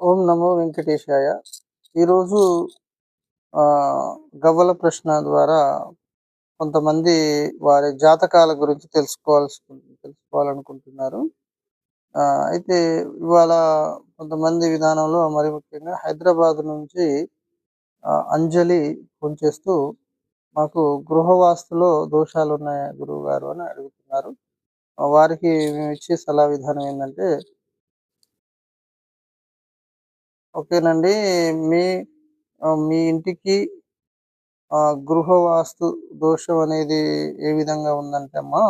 ఓం నమో వెంకటేశాయ. ఈరోజు ఆ, గవ్వల ప్రశ్న ద్వారా కొంతమంది వారి జాతకాల గురించి తెలుసుకోవాల్సి తెలుసుకోవాలనుకుంటున్నారు. ఆ, అయితే ఇవాళ కొంతమంది విధానంలో మరి ముఖ్యంగా హైదరాబాద్ నుంచి అంజలి ఫోన్ చేస్తూ మాకు గృహవాస్తులో దోషాలు ఉన్నాయా గురువు గారు అని అడుగుతున్నారు. వారికి మేము ఇచ్చే సలహా విధానం ఏంటంటే ఓకేనండి. మీ మీ ఇంటికి గృహ వాస్తు దోషం అనేది ఏ విధంగా ఉందంటే అమ్మా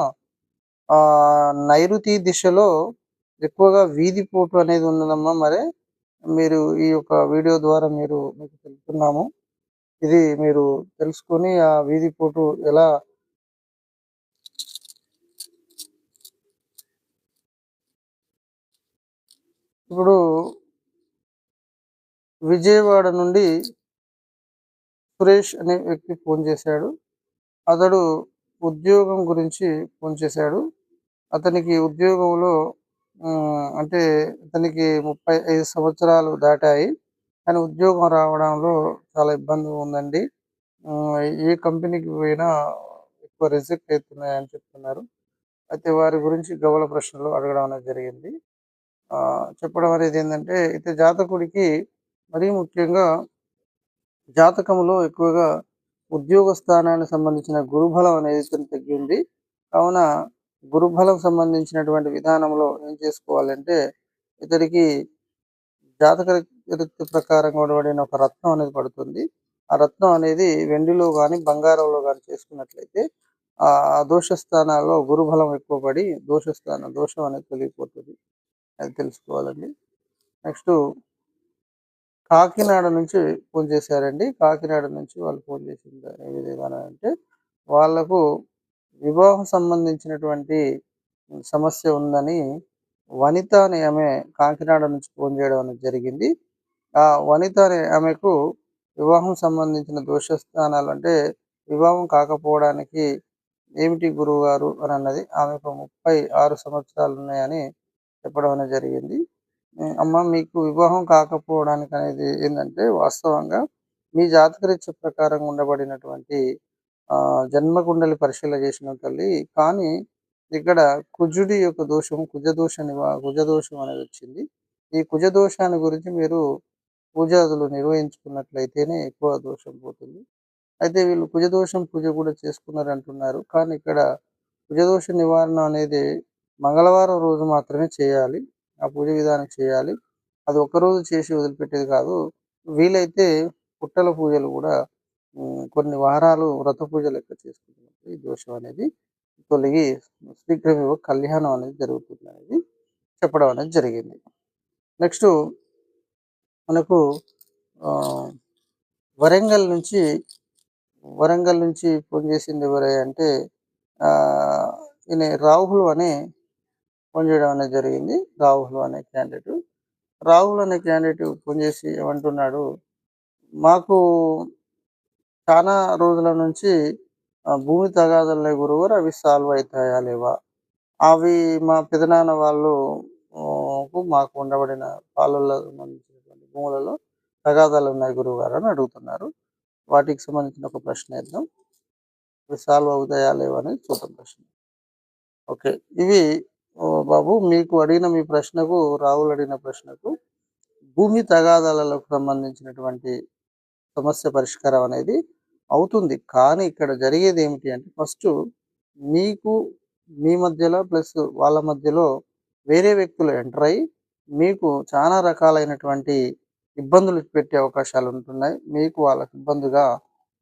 నైరుతి దిశలో ఎక్కువగా వీధి పోటు అనేది ఉన్నదమ్మా మరి మీరు ఈ యొక్క వీడియో ద్వారా మీరు మీకు తెలుపుతున్నాము. ఇది మీరు తెలుసుకొని ఆ వీధి పోటు ఎలా ఇప్పుడు విజయవాడ నుండి సురేష్ అనే వ్యక్తి ఫోన్ చేశాడు. అతడు ఉద్యోగం గురించి ఫోన్ చేశాడు. అతనికి ఉద్యోగంలో అంటే అతనికి ముప్పై ఐదు సంవత్సరాలు దాటాయి. కానీ ఉద్యోగం రావడంలో చాలా ఇబ్బంది ఉందండి. ఏ కంపెనీకి పోయినా ఎక్కువ రిజెక్ట్ అవుతున్నాయని చెప్తున్నారు. అయితే వారి గురించి గవల ప్రశ్నలు అడగడం అనేది జరిగింది. ఆ, చెప్పడం అనేది ఏంటంటే అయితే జాతకుడికి మరీ ముఖ్యంగా జాతకంలో ఎక్కువగా ఉద్యోగ స్థానానికి సంబంధించిన గురుబలం అనేది తగ్గి తగ్గింది కావున గురుబలం సంబంధించినటువంటి విధానంలో ఏం చేసుకోవాలంటే ఇతడికి జాతక రీత్య ప్రకారంగా ఉండబడిన ఒక రత్నం అనేది పడుతుంది. ఆ రత్నం అనేది వెండిలో కానీ బంగారంలో కానీ చేసుకున్నట్లయితే ఆ దోష స్థానాల్లో గురుబలం ఎక్కువ పడి దోష స్థానం దోషం అనేది తొలగిపోతుంది. అది తెలుసుకోవాలండి. నెక్స్ట్ కాకినాడ నుంచి ఫోన్ చేశారండి. కాకినాడ నుంచి వాళ్ళు ఫోన్ చేసింది ఏ విధంగా అంటే వాళ్ళకు వివాహం సంబంధించినటువంటి సమస్య ఉందని వనిత అనే ఆమె కాకినాడ నుంచి ఫోన్ చేయడం అనేది జరిగింది. ఆ వనిత అనే ఆమెకు వివాహం సంబంధించిన దోష స్థానాలు అంటే వివాహం కాకపోవడానికి ఏమిటి గురువు గారు అని అన్నది ఆమెకు ముప్పై ఆరు సంవత్సరాలు ఉన్నాయని చెప్పడం అనేది జరిగింది. అమ్మ మీకు వివాహం కాకపోవడానికి అనేది ఏంటంటే వాస్తవంగా మీ జాతకరీత్య ప్రకారం ఉండబడినటువంటి ఆ జన్మకుండలి పరిశీలన చేసిన తల్లి. కానీ ఇక్కడ కుజుడి యొక్క దోషం కుజదోష నివా కుజదోషం అనేది వచ్చింది. ఈ కుజదోషాన్ని గురించి మీరు పూజాదులు నిర్వహించుకున్నట్లయితేనే ఎక్కువ దోషం పోతుంది. అయితే వీళ్ళు కుజదోషం పూజ కూడా చేసుకున్నారు అంటున్నారు. కానీ ఇక్కడ కుజదోష నివారణ అనేది మంగళవారం రోజు మాత్రమే చేయాలి. ఆ పూజ విధానం చేయాలి. అది ఒక్కరోజు చేసి వదిలిపెట్టేది కాదు. వీలైతే పుట్టల పూజలు కూడా కొన్ని వారాలు వ్రత పూజ లెక్క చేసుకుంటున్నప్పుడు ఈ దోషం అనేది తొలగి శీఘ్రమే కళ్యాణం అనేది జరుగుతుంది అనేది చెప్పడం అనేది జరిగింది. నెక్స్ట్ మనకు ఆ, వరంగల్ నుంచి వరంగల్ నుంచి ఫోన్ చేసింది ఎవరై అంటే ఆ, ఈయన రాహుల్ అనే ఫోన్ అనేది జరిగింది. రాహుల్ అనే క్యాండిడేట్ రాహుల్ అనే క్యాండిడేట్ ఫోన్ చేసి ఏమంటున్నాడు మాకు చాలా రోజుల నుంచి భూమి తగాదాలే గురువు అవి సాల్వ్ అవుతాయా లేవా? అవి మా పెదనాన్న వాళ్ళు మాకు ఉండబడిన పాలల్లో సంబంధించినటువంటి భూములలో తగాదాలు ఉన్నాయి గురువు గారు అని అడుగుతున్నారు. వాటికి సంబంధించిన ఒక ప్రశ్న వేద్దాం. ఇవి సాల్వ్ అవుతాయా లేవా అనేది చూద్దాం ప్రశ్న. ఓకే. ఇవి బాబు మీకు అడిగిన మీ ప్రశ్నకు రాహుల్ అడిగిన ప్రశ్నకు భూమి తగాదాలకు సంబంధించినటువంటి సమస్య పరిష్కారం అనేది అవుతుంది. కానీ ఇక్కడ జరిగేది ఏమిటి అంటే ఫస్ట్ మీకు మీ మధ్యలో ప్లస్ వాళ్ళ మధ్యలో వేరే వ్యక్తులు ఎంటర్ అయ్యి మీకు చాలా రకాలైనటువంటి ఇబ్బందులు పెట్టే అవకాశాలు ఉంటున్నాయి. మీకు వాళ్ళకి ఇబ్బందిగా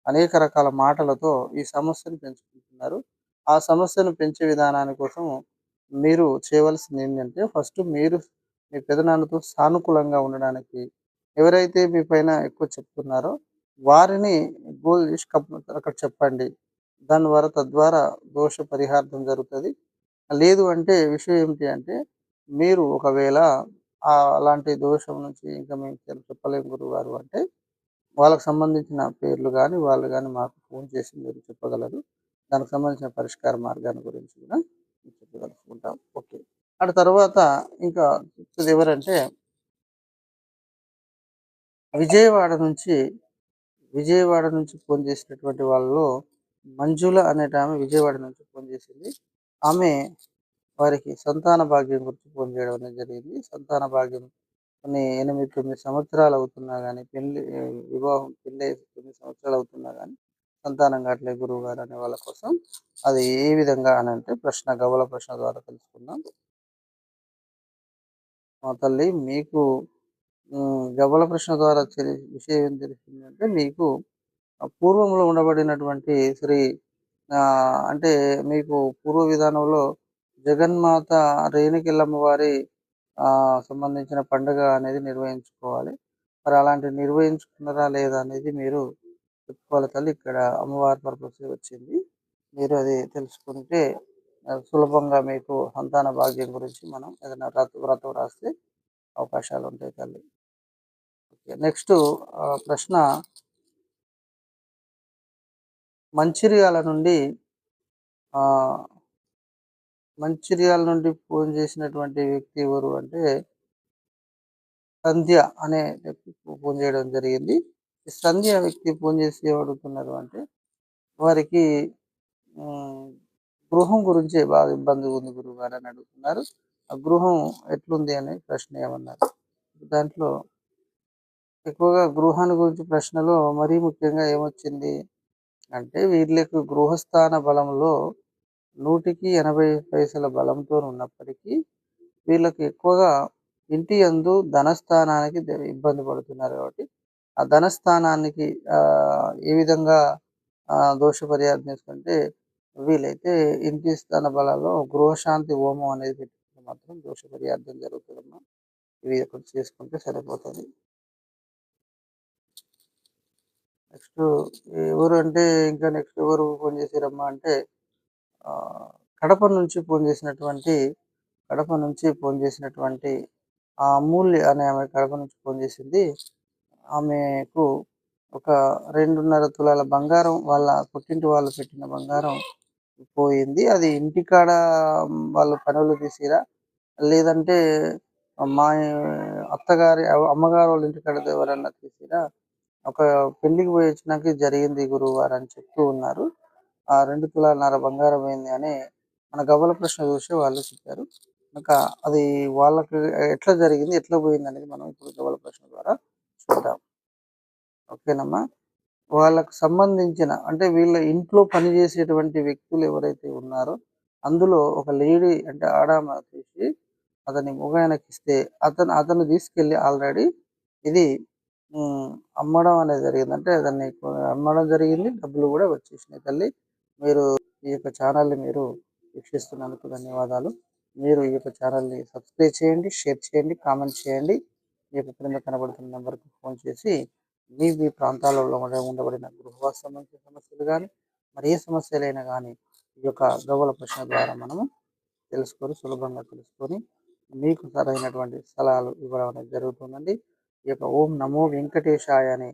అనేక రకాల మాటలతో ఈ సమస్యను పెంచుకుంటున్నారు. ఆ సమస్యను పెంచే విధానాని కోసం మీరు చేయవలసింది ఏంటంటే ఫస్ట్ మీరు మీ పెదనాన్నతో సానుకూలంగా ఉండడానికి ఎవరైతే మీ పైన ఎక్కువ చెప్తున్నారో వారిని గోల్ చేసి అక్కడ చెప్పండి. దాని ద్వారా తద్వారా దోష పరిహార్థం జరుగుతుంది. లేదు అంటే విషయం ఏమిటి అంటే మీరు ఒకవేళ అలాంటి దోషం నుంచి ఇంకా మేము చెప్పలేము గురువు గారు అంటే వాళ్ళకి సంబంధించిన పేర్లు కానీ వాళ్ళు కానీ మాకు ఫోన్ చేసి మీరు చెప్పగలరు. దానికి సంబంధించిన పరిష్కార మార్గాన్ని గురించి కూడా కలుపుకుంటాం ఓకే. ఆ తర్వాత ఇంకా చెప్తుంది ఎవరంటే విజయవాడ నుంచి విజయవాడ నుంచి ఫోన్ చేసినటువంటి వాళ్ళలో మంజుల అనేట ఆమె విజయవాడ నుంచి ఫోన్ చేసింది. ఆమె వారికి సంతాన భాగ్యం గురించి ఫోన్ చేయడం అనేది జరిగింది. సంతాన భాగ్యం కొన్ని ఎనిమిది తొమ్మిది సంవత్సరాలు అవుతున్నా కానీ పెళ్ళి వివాహం పెళ్ళి తొమ్మిది సంవత్సరాలు అవుతున్నా కానీ సంతానం కావట్లేదు గురువు గారు అనే వాళ్ళ కోసం. అది ఏ విధంగా అని అంటే ప్రశ్న గవల ప్రశ్న ద్వారా తెలుసుకుందాం. మా తల్లి మీకు గవల ప్రశ్న ద్వారా విషయం ఏం తెలిసిందంటే మీకు పూర్వంలో ఉండబడినటువంటి శ్రీ అంటే మీకు పూర్వ విధానంలో జగన్మాత రేణుకెళ్ళమ్మ వారి సంబంధించిన పండుగ అనేది నిర్వహించుకోవాలి. మరి అలాంటి నిర్వహించుకున్నారా లేదా అనేది మీరు చెప్పుకోవాలి తల్లి. ఇక్కడ అమ్మవారి పర్పస్ వచ్చింది. మీరు అది తెలుసుకుంటే సులభంగా మీకు సంతాన భాగ్యం గురించి మనం ఏదైనా వ్రత వ్రతం రాస్తే అవకాశాలు ఉంటాయి తల్లి. ఓకే నెక్స్ట్ ప్రశ్న. మంచిర్యాల నుండి మంచిర్యాల నుండి ఫోన్ చేసినటువంటి వ్యక్తి ఎవరు అంటే సంధ్య అనే వ్యక్తి ఫోన్ చేయడం జరిగింది. సంధ్య వ్యక్తి ఫోన్ చేసి అడుగుతున్నారు అంటే వారికి గృహం గురించి బాగా ఇబ్బంది ఉంది గురువు గారు అని అడుగుతున్నారు. ఆ గృహం ఎట్లుంది అనే ప్రశ్న ఏమన్నారు? దాంట్లో ఎక్కువగా గృహాన్ని గురించి ప్రశ్నలో మరీ ముఖ్యంగా ఏమొచ్చింది అంటే వీళ్ళకి గృహస్థాన బలంలో నూటికి ఎనభై పైసల బలంతో ఉన్నప్పటికీ వీళ్ళకి ఎక్కువగా ఇంటి అందు ధనస్థానానికి ఇబ్బంది పడుతున్నారు కాబట్టి ఆ ధనస్థానానికి ఏ విధంగా దోష పరిహారం చేసుకుంటే వీలైతే ఇంటి స్థాన బలాల్లో గృహశాంతి హోమం అనేది పెట్టుకుంటే మాత్రం దోష పరిహార్థం జరుగుతుందమ్మా. ఇవి ఒకటి చేసుకుంటే సరిపోతుంది. నెక్స్ట్ ఎవరు అంటే ఇంకా నెక్స్ట్ ఎవరు ఫోన్ చేశారమ్మా అంటే కడప నుంచి ఫోన్ చేసినటువంటి కడప నుంచి ఫోన్ చేసినటువంటి ఆ అమూల్య అనే ఆమె కడప నుంచి ఫోన్ చేసింది. ఆమెకు ఒక రెండున్నర తులాల బంగారం వాళ్ళ పుట్టింటి వాళ్ళు పెట్టిన బంగారం పోయింది. అది ఇంటికాడ వాళ్ళు పనులు తీసిరా. లేదంటే మా అత్తగారి అమ్మగారు వాళ్ళ ఇంటికాడ ఎవరన్నా తీసిరా ఒక పెళ్ళికి పోయి వచ్చినాక జరిగింది గురువారు అని చెప్తూ ఉన్నారు. ఆ రెండు తులాలన్నర బంగారం అయింది అని మన గవ్వల ప్రశ్న చూసి వాళ్ళు చెప్పారు. ఇంకా అది వాళ్ళకి ఎట్లా జరిగింది ఎట్లా పోయింది అనేది మనం ఇప్పుడు గవ్వల ప్రశ్న ద్వారా చూద్దాం. ఓకేనమ్మా? వాళ్ళకు సంబంధించిన అంటే వీళ్ళ ఇంట్లో పనిచేసేటువంటి వ్యక్తులు ఎవరైతే ఉన్నారో అందులో ఒక లేడీ అంటే ఆడామ తీసి అతని మొగాయనకి ఇస్తే అతను అతను తీసుకెళ్ళి ఆల్రెడీ ఇది అమ్మడం అనేది జరిగింది. అంటే దాన్ని అమ్మడం జరిగింది డబ్బులు కూడా వచ్చేసినాయి తల్లి. మీరు ఈ యొక్క ఛానల్ని మీరు వీక్షిస్తున్నందుకు ధన్యవాదాలు. మీరు ఈ యొక్క ఛానల్ని సబ్స్క్రైబ్ చేయండి షేర్ చేయండి కామెంట్ చేయండి. ఈ యొక్క క్రింద కనబడుతున్న నెంబర్కి ఫోన్ చేసి మీ మీ ప్రాంతాలలో ఉండబడిన గృహవాస సంబంధించిన సమస్యలు కానీ మరి ఏ సమస్యలైనా కానీ ఈ యొక్క గవ్వల ప్రశ్న ద్వారా మనము తెలుసుకొని సులభంగా తెలుసుకొని మీకు సరైనటువంటి స్థలాలు ఇవ్వడం అనేది జరుగుతుందండి. ఈ యొక్క ఓం నమో వెంకటేశాయ అనే